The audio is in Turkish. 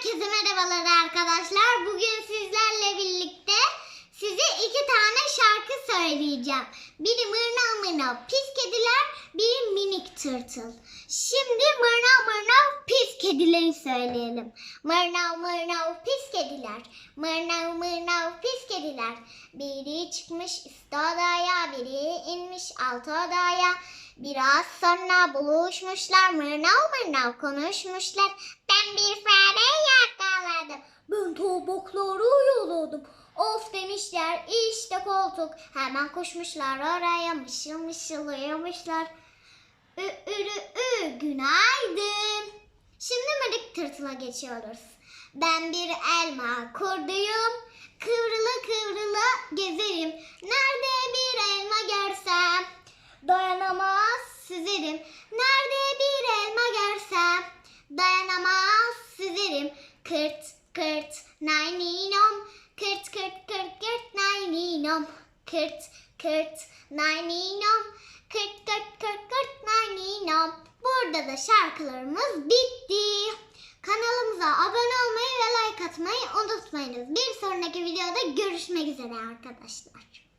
Herkese merhabalar arkadaşlar. Bugün sizlerle birlikte size iki tane şarkı söyleyeceğim. Biri mırnav mırnav pis kediler, biri minik tırtıl. Şimdi mırnav mırnav pis kedileri söyleyelim. Mırnav mırnav pis kediler, mırnav mırnav pis kediler. Biri çıkmış üst odaya, biri inmiş alt odaya. Biraz sonra buluşmuşlar, mırnav mırnav konuşmuşlar. Ben bir fare. Topukları yaladım. Of demişler işte koltuk. Hemen koşmuşlar oraya mışıl mışıl uyumuşlar. Ü, ürü, ü, günaydın. Şimdi mırık tırtıla geçiyoruz. Ben bir elma kurduyum. Kıvrıla kıvrıla gezerim. Nerede bir elma görsem. Dayanamaz süzerim. Nerede bir elma görsem. Dayanamaz süzerim. Kırt nayninom. Kırt kırt kırt kırt nayninom. Kırt kırt nayninom. Kırt kırt kırt kırt nayninom. Burada da şarkılarımız bitti. Kanalımıza abone olmayı ve like atmayı unutmayınız. Bir sonraki videoda görüşmek üzere arkadaşlar.